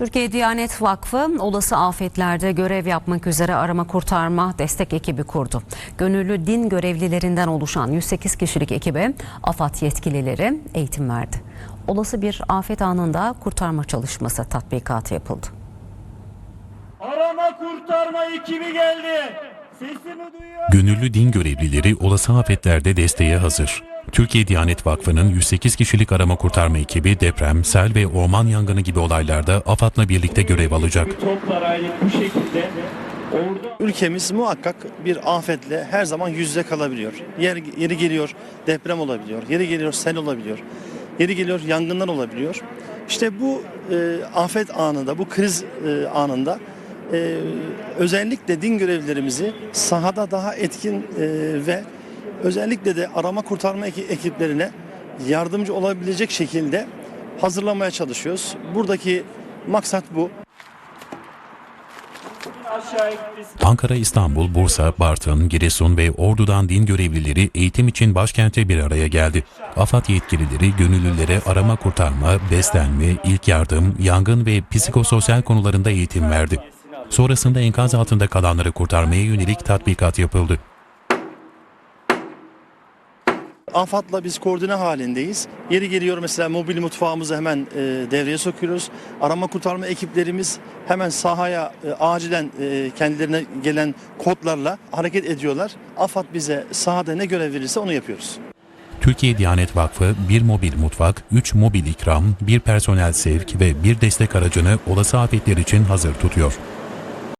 Türkiye Diyanet Vakfı olası afetlerde görev yapmak üzere arama kurtarma destek ekibi kurdu. Gönüllü din görevlilerinden oluşan 108 kişilik ekibe AFAD yetkilileri eğitim verdi. Olası bir afet anında kurtarma çalışması tatbikatı yapıldı. Arama kurtarma ekibi geldi. Sesimi duyuyor. Gönüllü din görevlileri olası afetlerde desteğe hazır. Türkiye Diyanet Vakfı'nın 108 kişilik arama kurtarma ekibi deprem, sel ve orman yangını gibi olaylarda AFAD'la birlikte görev alacak. Ülkemiz muhakkak bir afetle her zaman yüz yüze kalabiliyor. Yer, yeri geliyor deprem olabiliyor, yeri geliyor sel olabiliyor, yeri geliyor yangınlar olabiliyor. İşte bu e, afet anında, bu kriz e, anında e, özellikle din görevlilerimizi sahada daha etkin e, ve özellikle de arama kurtarma eki- ekiplerine yardımcı olabilecek şekilde hazırlamaya çalışıyoruz. Buradaki maksat bu. Ankara, İstanbul, Bursa, Bartın, Giresun ve Ordu'dan din görevlileri eğitim için başkente bir araya geldi. AFAD yetkilileri gönüllülere arama kurtarma, beslenme, ilk yardım, yangın ve psikososyal konularında eğitim verdi. Sonrasında enkaz altında kalanları kurtarmaya yönelik tatbikat yapıldı. AFAD'la biz koordine halindeyiz. Yeri geliyor mesela mobil mutfağımızı hemen e, devreye sokuyoruz. Arama kurtarma ekiplerimiz hemen sahaya e, acilen e, kendilerine gelen kodlarla hareket ediyorlar. AFAD bize sahada ne görev verirse onu yapıyoruz. Türkiye Diyanet Vakfı bir mobil mutfak, 3 mobil ikram, bir personel sevk ve bir destek aracını olası afetler için hazır tutuyor.